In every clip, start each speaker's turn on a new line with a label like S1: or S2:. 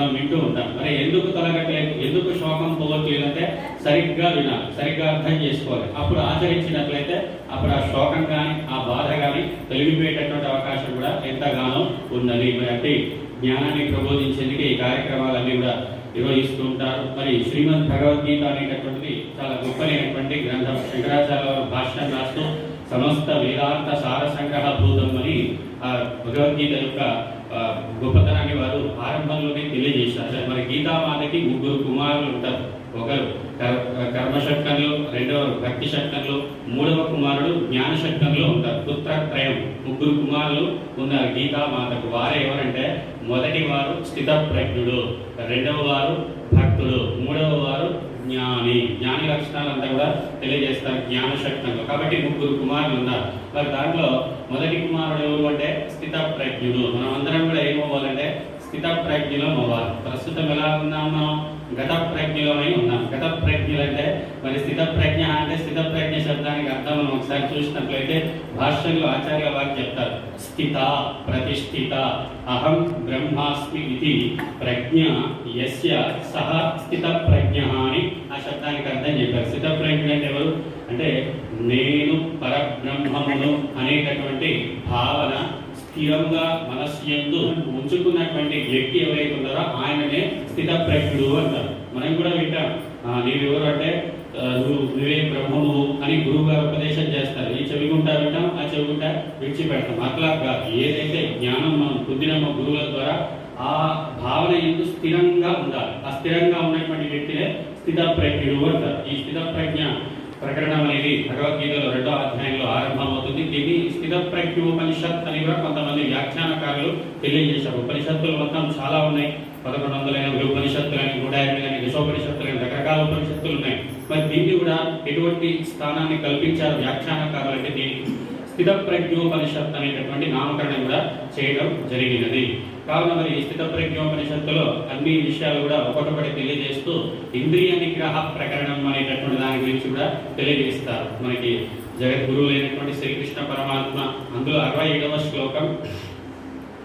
S1: మనం వింటూ ఉంటాం. మరి ఎందుకు తొలగట్లేదు? ఎందుకు శోకం పోవట్లేదు అంటే సరిగ్గా వినాలి సరిగ్గా అర్థం చేసుకోవాలి. అప్పుడు ఆచరించినట్లయితే అప్పుడు ఆ శోకం కానీ ఆ బాధ కానీ తొలగిపోయేటటువంటి అవకాశం కూడా ఎంతగానో ఉన్నది మరి అంటే జ్ఞానాన్ని ప్రబోధించేందుకు ఈ కార్యక్రమాలన్నీ కూడా నిర్వహిస్తూ ఉంటారు. మరి శ్రీమద్ భగవద్గీత అనేటటువంటిది చాలా గొప్పనైనటువంటి గ్రంథం. శంకరాచార్య వారు భాష్యం రాస్తూ సమస్త వేదాంత సార సంగ్రహ భూతం అని ఆ భగవద్గీత యొక్క గొప్పతనాన్ని వారు ఆరంభంలోనే తెలియజేశారు. మరి గీతామాతకి ముగ్గురు కుమారులు ఉంటారు. ఒకరు కర్- కర్మ షట్కంలో రెండవ భక్తి షట్కంలో మూడవ కుమారుడు జ్ఞాన షట్కంలో ఉంటారు. పుత్రత్రయం. ముగ్గురు కుమారులు ఉన్నారు గీతామాతకు. వారు ఎవరంటే మొదటి వారు స్థితప్రజ్ఞుడు రెండవ వారు భక్తుడు మూడవ వారు జ్ఞాని. జ్ఞాని లక్షణాలంతా కూడా తెలియజేస్తారు జ్ఞానశక్తంగా. కాబట్టి ముగ్గురు కుమారులు ఉన్నారు. మరి దాంట్లో మొదటి కుమారుడు ఎవరు అంటే స్థిత ప్రజ్ఞుడు మనం అందరం కూడా ఏమవ్వాలంటే స్థిత ప్రజ్ఞలో అవ్వాలి. ప్రస్తుతం ఎలా ఉన్నాం మనం? గత ప్రజ్ఞలమై ఉన్నాం. గత ప్రజ్ఞలు అంటే మరి స్థిత ప్రజ్ఞ అంటే స్థిత ప్రజ్ఞ శబ్దానికి అర్థం మనం ఒకసారి చూసినట్లయితే భాష్యంలో ఆచార్య వారు చెప్తారు. స్థిత ప్రతిష్ఠిత అహం బ్రహ్మాస్మి ఇది ప్రజ్ఞ యస్య సహ స్థిత అంటారు చెప్పారు ప్రజ్ఞ అంటే ఎవరు? అంటే నేను పరబ్రహ్మమును అనేటటువంటి భావన స్థిరంగా మనస్సు యందు ఉంచుకున్నటువంటి వ్యక్తి ఎవరైతే ఉన్నారో ఆయననే స్థిత ప్రజ్ఞుడు అంటారు. మనం కూడా వింటాం. నీవెవరు అంటే నువ్వు నువ్వే బ్రహ్మము అని గురువు గారు ఉపదేశం చేస్తారు. చెవిగుంట వింటాం ఆ చెవిగుంట విడిచిపెడతాం. అట్లా కాదు ఏదైతే జ్ఞానం మనం పొందినమో గురువుల ద్వారా ఆ భావన ఎందు స్థిరంగా ఉండాలి. ఆ స్థిరంగా ఉన్నటువంటి వ్యక్తినే స్థిత ప్రజ్ఞుడు అంటారు. ఈ స్థిత ప్రజ్ఞ ప్రకరణం అనేది భగవద్గీతలో రెండో అధ్యాయంలో ఆరంభమవుతుంది. దీన్ని స్థిత ప్రజ్ఞోపనిషత్ అని కూడా కొంతమంది వ్యాఖ్యానకారులు తెలియజేశారు. ఉపనిషత్తులు మొత్తం చాలా ఉన్నాయి. పదకొండు వందల ఎనభై ఉపనిషత్తులని అని నూట రకరకాల ఉపనిషత్తులు ఉన్నాయి. మరి దీన్ని కూడా ఎటువంటి స్థానాన్ని కల్పించారు వ్యాఖ్యానకారులు అంటే దీనికి స్థిత ప్రజ్ఞోపనిషత్ అనేటటువంటి నామకరణం కూడా చేయడం జరిగినది. కావున మరి ఈ స్థిత ప్రజ్ఞోపనిషత్తులో అన్ని విషయాలు కూడా ఒకటొకటి తెలియజేస్తూ ఇంద్రియ నిగ్రహ ప్రకరణం అనేటటువంటి దాని గురించి కూడా తెలియజేస్తారు. మనకి జగద్గురువులైనటువంటి శ్రీకృష్ణ పరమాత్మ అందులో అరవై ఏడవ శ్లోకం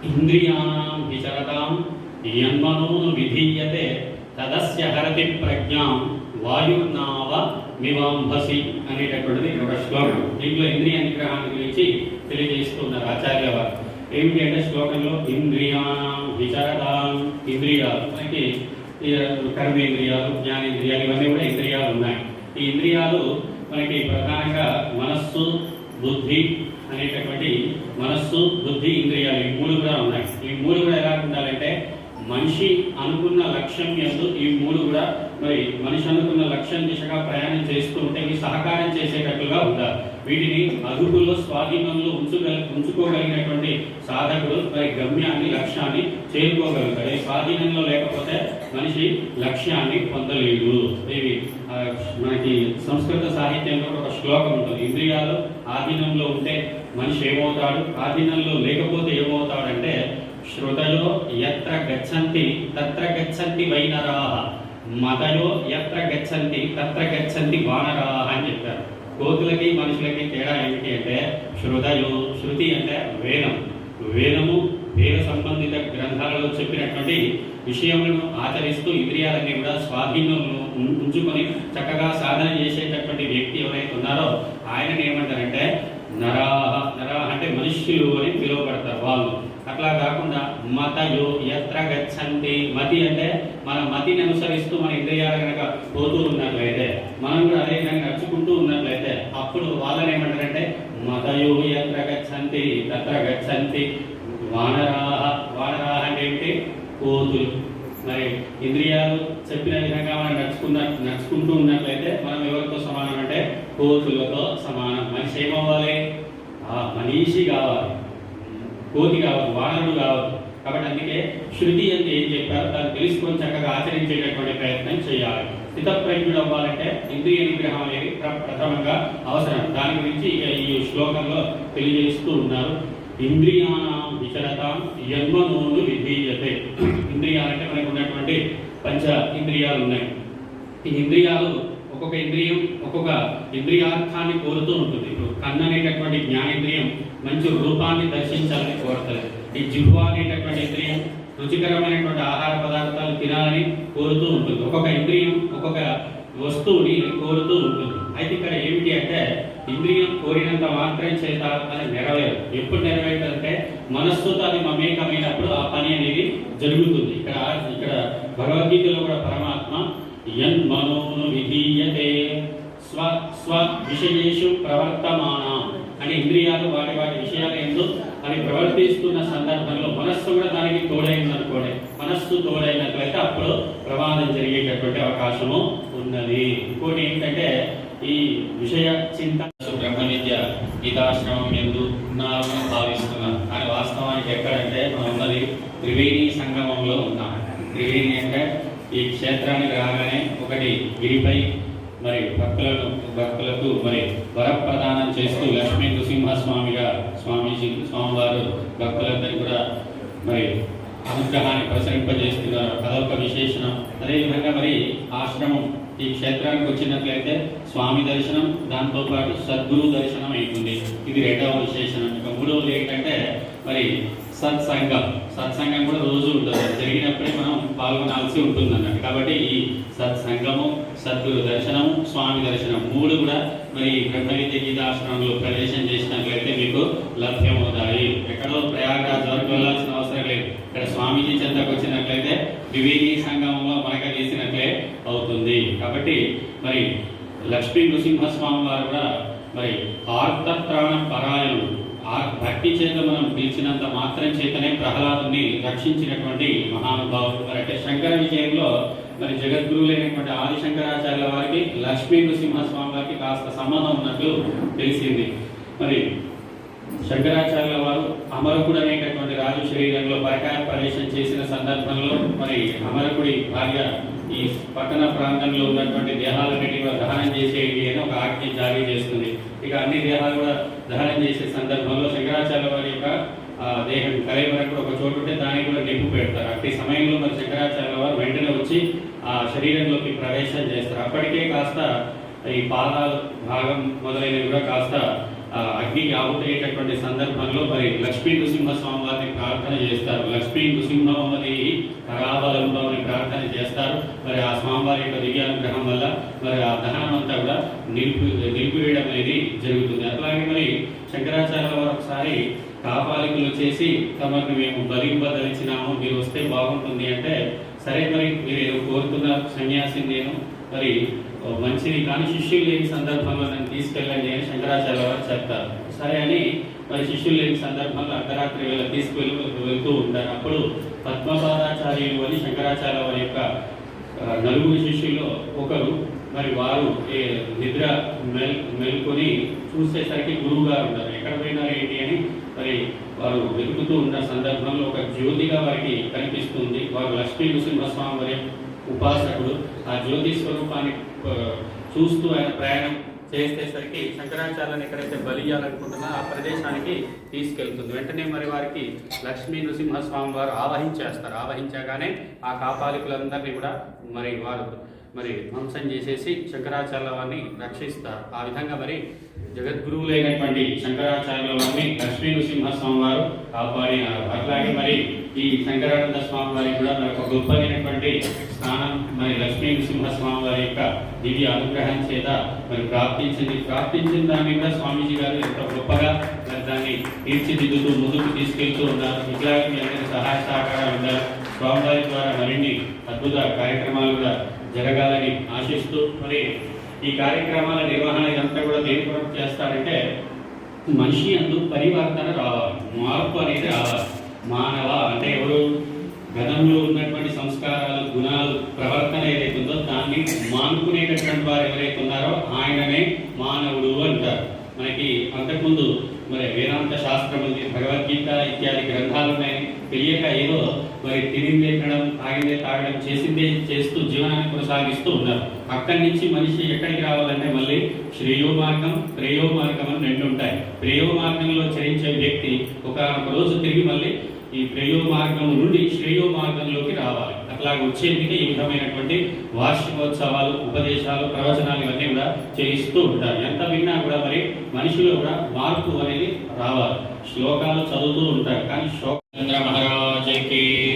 S1: ఇంద్రియాణం విచరతాం యన్మనూను విధీయతే తదస్య హరతి ప్రజ్ఞాం వాయుర్నావ మివాంభసి అనేటటువంటిది ఒక శ్లోకం. దీంట్లో ఇంద్రియ నిగ్రహాన్ని గురించి తెలియజేస్తున్నారు ఆచార్య వారు. ఏమిటి అంటే శ్లోకంలో ఇంద్రియాణం విచరతాం ఇంద్రియాలు. మనకి కర్మేంద్రియాలు జ్ఞానేంద్రియాలు ఇవన్నీ కూడా ఇంద్రియాలు ఉన్నాయి. ఈ ఇంద్రియాలు మనకి ప్రధానంగా మనస్సు బుద్ధి అనేటటువంటి మనస్సు బుద్ధి ఇంద్రియాలు ఈ మూడు కూడా ఉన్నాయి. ఈ మూడు కూడా ఎలా ఉండాలంటే మనిషి అనుకున్న లక్ష్యం ఎందు ఈ మూడు కూడా మరి మనిషి అనుకున్న లక్ష్యం దిశగా ప్రయాణం చేస్తూ ఉంటే ఇవి సహకారం చేసేటట్లుగా ఉండాలి. వీటిని అదుపులో స్వాధీనంలో ఉంచుగల ఉంచుకోగలిగినటువంటి సాధకుడు మరి గమ్యాన్ని లక్ష్యాన్ని చేరుకోగలుగుతాడు. ఈ స్వాధీనంలో లేకపోతే మనిషి లక్ష్యాన్ని పొందలేడు. ఇవి మనకి సంస్కృత సాహిత్యంలో ఒక శ్లోకం ఉంటుంది. ఇంద్రియాలు ఆధీనంలో ఉంటే మనిషి ఏమవుతాడు? ఆధీనంలో లేకపోతే ఏమవుతాడంటే శృతయో ఎత్ర గచ్చంతి తత్ర గచ్చంతి వైనరాహ మతయో ఎత్ర గచ్చంతి తత్ర గచ్చంతి వానరాహ అని చెప్పారు. కోతులకి మనుషులకి తేడా ఏమిటి అంటే శృతయో శృతి అంటే వేదం. వేదము వేద సంబంధిత గ్రంథాలలో చెప్పినటువంటి విషయములను ఆచరిస్తూ ఇంద్రియాలన్నీ కూడా స్వాధీనంలో ఉంచుకొని చక్కగా సాధన చేసేటటువంటి వ్యక్తి ఎవరైతే ఉన్నారో ఆయనని ఏమంటారంటే నరాహ నరాహ అంటే మనుష్యులు అని పిలువబడతారు వాళ్ళు. అట్లా కాకుండా మతయో ఎత్ర గచ్చంతి? మతి అంటే మన మతిని అనుసరిస్తూ మన ఇంద్రియాలు కనుక పోతూ ఉన్నట్లయితే మనం కూడా అదే విధంగా నడుచుకుంటూ ఉన్నట్లయితే అప్పుడు వాళ్ళని ఏమంటారంటే మతయో ఎత్ర గచ్చంతి తత్ర గచ్చంతి? వానరాహ వానరాహ అంటే ఏంటి? కోతులు మరి ఇంద్రియాలు చెప్పిన విధంగా మనం నడుచుకున్న నడుచుకుంటూ ఉన్నట్లయితే మనం ఎవరితో సమానం అంటే కోతులతో సమానం. మనిషి ఏమవ్వాలి? ఆ మనిషి కావాలి. కోతి కావాలి వానరుడు కావాలి కాబట్టి అందుకే శృతి అంటే ఏం చెప్పారు? దాన్ని తెలుసుకొని చక్కగా ఆచరించేటటువంటి ప్రయత్నం చేయాలి. స్థితప్రజ్ఞుడు అవ్వాలంటే ఇంద్రియ నిగ్రహం అనేది ప్రథమంగా అవసరం. దాని గురించి ఇక ఈ శ్లోకంలో తెలియజేస్తూ ఉన్నారు. ఇంద్రియాణం విచరతాం యన్మనోను విధీయతే. ఇంద్రియాలంటే మనకు ఉన్నటువంటి పంచ ఇంద్రియాలు ఉన్నాయి. ఈ ఇంద్రియాలు ఒక్కొక్క ఇంద్రియం ఒక్కొక్క ఇంద్రియార్థాన్ని కోరుతూ ఉంటుంది. ఇప్పుడు కన్ను అనేటటువంటి జ్ఞానేంద్రియం మంచి రూపాన్ని దర్శించాలని కోరుతుంది ఈ జిహ్వ అనేటటువంటి ఇంద్రియం రుచికరమైనటువంటి ఆహార పదార్థాలు తినాలని కోరుతూ ఉంటుంది. ఒక్కొక్క ఇంద్రియం ఒక్కొక్క వస్తువుని కోరుతూ ఉంటుంది. అయితే ఇక్కడ ఏమిటి అంటే ఇంద్రియం కోరినంత మాత్రం చేత అది నెరవేరు ఎప్పుడు నెరవేరుతుందంటే మనస్సుతో అది మమేకమైనప్పుడు ఆ పని అనేది జరుగుతుంది. ఇక్కడ ఇక్కడ భగవద్గీతలో కూడా పరమాత్మ యన్మనోను విధీయతే స్వ స్వ విషయేషు ప్రవర్తమాన అని ఇంద్రియాలు వాటి వాటి విషయాలు ఏందో అవి ప్రవర్తిస్తున్న సందర్భంలో మనస్సు కూడా దానికి తోడైందనుకోండి. మనస్సు తోడైనట్లయితే అప్పుడు ప్రమాదం జరిగేటటువంటి అవకాశము ఉన్నది. ఇంకోటి ఏంటంటే ఈ విషయ చింత బ్రహ్మ విద్య గీతాశ్రమం ఎందు ఉన్నామని భావిస్తున్నాం కానీ వాస్తవానికి ఎక్కడంటే మనం ఉన్నది త్రివేణి సంగమంలో ఉన్నాం త్రివేణి అంటే ఈ క్షేత్రానికి రాగానే ఒకటి గిరిపై మరి భక్తులను భక్తులకు మరి వరప్రదానం చేస్తూ లక్ష్మీ నృసింహస్వామిగా స్వామీజీ స్వామివారు భక్తులందరికీ కూడా మరి అనుగ్రహాన్ని ప్రసరింపజేస్తున్నారు. అదొక విశేషణం. అదేవిధంగా మరి ఆశ్రమం ఈ క్షేత్రానికి వచ్చినట్లయితే స్వామి దర్శనం దాంతోపాటు సద్గురు దర్శనం అవుతుంది ఇది రెండవ విశేషణం. ఇక మూడవది ఏంటంటే మరి సత్సంగం. సత్సంగం కూడా రోజు ఉంటుంది. అది జరిగినప్పుడే మనం పాల్గొనాల్సి ఉంటుంది అన్నట్టు కాబట్టి ఈ సత్సంగము సద్గురు దర్శనము స్వామి దర్శనం మూడు కూడా మరి బ్రహ్మవిద్య గీతాశ్రమంలో ప్రవేశం చేసినట్లయితే మీకు లభ్యమవుతాయి. ఎక్కడో ప్రయాగరాజ్ వరకు వెళ్ళాల్సిన అవసరం లేదు. ఇక్కడ స్వామీజీ చెంతకు వచ్చినట్లయితే వివేకి సంగమంలో మనక చేసినట్లే అవుతుంది. కాబట్టి మరి లక్ష్మీ నృసింహస్వామి వారు కూడా మరి ఆర్తత్రాణ పరాయణుడు. ఆ భక్తి చేత మనం పిలిచినంత మాత్రం చేతనే ప్రహ్లాదుని రక్షించినటువంటి మహానుభావుడు. మరి అంటే శంకర విజయంలో మరి జగద్గురువులైనటువంటి ఆది శంకరాచార్యుల వారికి లక్ష్మీ నృసింహస్వామి వారికి కాస్త సంబంధం ఉన్నట్లు తెలిసింది. మరి శంకరాచార్యుల వారు అమరకుడు అనేటటువంటి రాజు శరీరంలో పరకాయ ప్రవేశం చేసిన సందర్భంలో మరి అమరకుడి భార్య ఈ పట్టణ ప్రాంతంలో ఉన్నటువంటి దేహాలన్నిటి దహనం చేసేది అని ఒక ఆజ్ఞ జారీ చేస్తుంది. ఇంకా అన్ని దేహాలు కూడా దహనం చేసే సందర్భంలో శంకరాచార్య వారి యొక్క ఆ, దేహం కలయి వరకు ఒక చోటు ఉంటే దానికి కూడా నింపు పెడతారు. అట్టి సమయంలో మరి శంకరాచార్య వారు వెంటనే వచ్చి ఆ శరీరంలోకి ప్రవేశం చేస్తారు. అప్పటికే కాస్త ఈ పాదాల భాగం మొదలైనవి కూడా కాస్త అగ్ని అగ్నికి ఆహుతయ్యేటటువంటి సందర్భంలో మరి లక్ష్మీ నృసింహస్వామి వారిని ప్రార్థన చేస్తారు. లక్ష్మీ నృసింహమది కరాబలంలో ప్రార్థన చేస్తారు. మరి ఆ స్వామివారి యొక్క దివ్యానుగ్రహం వల్ల మరి ఆ దహనం అంతా కూడా నిలిపి నిలిపివేయడం అనేది జరుగుతుంది. అట్లాగే మరి శంకరాచార్య వారు ఒకసారి కాపాలికలు చేసి తమకు మేము బలింపదలిచినాము మీరు వస్తే బాగుంటుంది అంటే సరే మరి మీరు కోరుతున్న సన్యాసిని నేను మరి మంచిది కానీ శిష్యులు లేని సందర్భంలో నన్ను తీసుకెళ్ళండి అని శంకరాచార్య వారు చెప్తారు సరే అని మరి శిష్యులు లేని సందర్భంలో అర్ధరాత్రి వేళ తీసుకువెళ్ళి వెళ్తూ ఉంటారు. అప్పుడు పద్మపాదాచార్యులు అని శంకరాచార్య వారి యొక్క నలుగురు శిష్యుల్లో ఒకరు మరి వారు నిద్ర మెల్ మెల్కొని చూసేసరికి గురువు గారు ఉన్నారు. ఎక్కడ పోయినారు ఏంటి అని మరి వారు వెతుకుతూ ఉన్న సందర్భంలో ఒక జ్యోతిగా వారికి కనిపిస్తుంది వారు లక్ష్మీ నృసింహస్వామి వారి ఉపాసకుడు ఆ జ్యోతి స్వరూపాన్ని చూస్తూ ఆయన ప్రయాణం చేసేసరికి శంకరాచార్యులను ఎక్కడైతే బలియాలనుకుంటున్నా ఆ ప్రదేశానికి తీసుకెళ్తుంది. వెంటనే మరి వారికి లక్ష్మీ నృసింహస్వామి వారు ఆవహించేస్తారు. ఆవహించగానే ఆ కాపాలికులందరినీ కూడా మరి వారు మరి ధ్వంసం చేసేసి శంకరాచార్య వారిని రక్షిస్తారు. ఆ విధంగా మరి జగద్గురువులైనటువంటి శంకరాచార్యుల వారిని లక్ష్మీ నృసింహస్వామి వారు కాపాడినారు అట్లాగే మరి ఈ శంకరానంద స్వామి వారికి కూడా మరి ఒక గొప్పైనటువంటి స్థానం మరి లక్ష్మీ నృసింహస్వామి వారి యొక్క దివ్య అనుగ్రహం చేత మరి ప్రార్థించింది ప్రార్థించిన దాన్ని కూడా స్వామీజీ గారు ఎంత గొప్పగా దాన్ని తీర్చిదిద్దుతూ ముందుకు తీసుకెళ్తూ ఉన్నారు. ఇట్లాగే మీ అందరి సహాయ సహకారాలు ఉన్నారు స్వామివారి ద్వారా మరిన్ని అద్భుత కార్యక్రమాలు కూడా జరగాలని ఆశిస్తూ మరి ఈ కార్యక్రమాల నిర్వహణ ఇదంతా కూడా దేని కొరకు చేస్తారంటే మనిషి అందు పరివర్తన రావాలి మార్పు అనేది రావాలి. మానవ అంటే ఎవరు గతంలో ఉన్నటువంటి సంస్కారాలు గుణాలు ప్రవర్తన ఏదైతే ఉందో దాన్ని మానుకునేటటువంటి వారు ఎవరైతే ఉన్నారో ఆయననే మానవుడు అంటారు. మనకి అంతకుముందు మరి వేదాంత శాస్త్రం ఉంది భగవద్గీత ఇత్యాది గ్రంథాలు ఉన్నాయి తెలియక ఏదో మరి తినిందే తినడం తాగిందే తాగడం చేసిందే చేస్తూ జీవనాన్ని కొనసాగిస్తూ ఉన్నారు. అక్కడి నుంచి మనిషి ఎక్కడికి రావాలంటే మళ్ళీ శ్రేయో మార్గం ప్రేయో మార్గం అని రెండు ఉంటాయి. ప్రేయో మార్గంలో చరించే వ్యక్తి ఒక రోజు తిరిగి మళ్ళీ ఈ ప్రేయో మార్గం నుండి శ్రేయో మార్గంలోకి రావాలి. అట్లా వచ్చేందుకే ఈ విధమైనటువంటి వార్షికోత్సవాలు ఉపదేశాలు ప్రవచనాలు ఇవన్నీ కూడా చేయిస్తూ ఉంటారు. ఎంత విన్నా కూడా మరి మనిషిలో కూడా మార్పు అనేది రావాలి. శ్లోకాలు చదువుతూ ఉంటారు. కానీ శ్లోక మహారాజకి